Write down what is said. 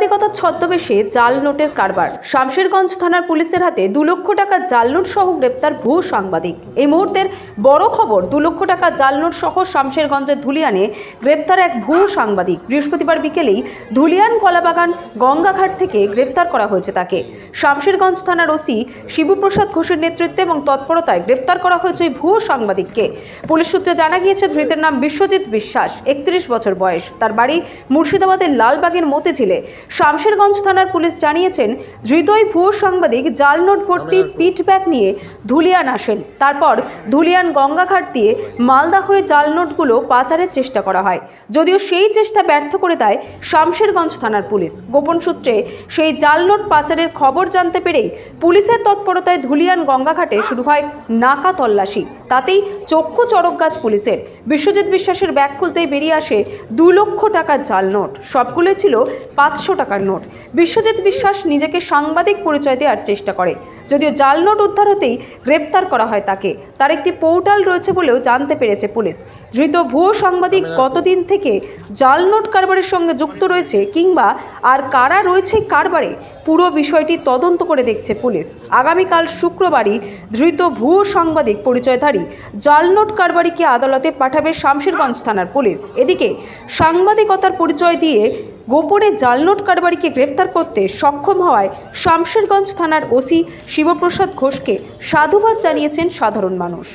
সাংবাদিকতার ছদ্মবেশে জাল নোটের কারবার। শামশেরগঞ্জ থানার পুলিশের হাতে দু লক্ষ টাকা জাল নোট সহ গ্রেপ্তার ভুয়ো সাংবাদিক। এই মুহূর্তের বড় খবর, দু লক্ষ টাকা জাল নোট সহ শামশেরগঞ্জের ধুলিয়ানে গ্রেপ্তার এক ভূ সাংবাদিক। বৃহস্পতিবার বিকেলেই ধুলিয়ান কলাবাগান গঙ্গাঘাট থেকে গ্রেপ্তার করা হয়েছে তাকে। শামশেরগঞ্জ থানার ওসি শিবপ্রসাদ ঘোষের নেতৃত্বে এবং তৎপরতায় গ্রেপ্তার করা হয়েছে ওই ভুয়ো সাংবাদিককে। পুলিশ সূত্রে জানা গিয়েছে, ধৃতের নাম বিশ্বজিৎ বিশ্বাস, একত্রিশ বছর বয়স। তার বাড়ি মুর্শিদাবাদের লালবাগের মতিঝিলে। শামশেরগঞ্জ থানার পুলিশ জানিয়েছেন ধৃতই ভুয়ো সাংবাদিক জাল নোট ভর্তি পিট ব্যাগ নিয়ে ধুলিয়ান আসেন। তারপর ধুলিয়ান গঙ্গাঘাট দিয়ে মালদা হয়ে জাল নোটগুলো পাচারের চেষ্টা করা হয়। যদিও সেই চেষ্টা ব্যর্থ করে দেয় শামশেরগঞ্জ থানার পুলিশ। গোপন সূত্রে সেই জাল নোট পাচারের খবর জানতে পেরেই পুলিশের তৎপরতায় ধুলিয়ান গঙ্গাঘাটে শুরু হয় নাকা তল্লাশি। তাতেই চক্ষু চড়ক গাছ পুলিশের। বিশ্বজিৎ বিশ্বাসের ব্যাগ খুলতেই বেরিয়ে আসে দু লক্ষ টাকার জাল নোট। সবগুলোই ছিল পাঁচশো টাকার নোট। বিশ্বজিৎ বিশ্বাস নিজেকে সাংবাদিক পরিচয় দেওয়ার চেষ্টা করে। যদিও জাল নোট উদ্ধার হতেই গ্রেপ্তার করা হয় তাকে। তার একটি পোর্টাল রয়েছে বলেও জানতে পেরেছে পুলিশ। ধৃত ভুয়ো সাংবাদিক কতদিন থেকে জাল নোট কারবারের সঙ্গে যুক্ত রয়েছে কিংবা আর কারা রয়েছে কারবারে, পুরো বিষয়টি তদন্ত করে দেখছে পুলিশ। আগামীকাল শুক্রবারই ধৃত ভুয়ো সাংবাদিক পরিচয়ধারী জাল নোট কারবারিকে আদালতে পাঠাবে শামশেরগঞ্জ থানার পুলিশ। এদিকে সাংবাদিকতার পরিচয় দিয়ে গোপনে জালনোট কারবারিকে গ্রেফতার করতে সক্ষম হওয়ায় শামশেরগঞ্জ থানার ওসি শিবপ্রসাদ ঘোষকে সাধুবাদ জানিয়েছেন সাধারণ মানুষ।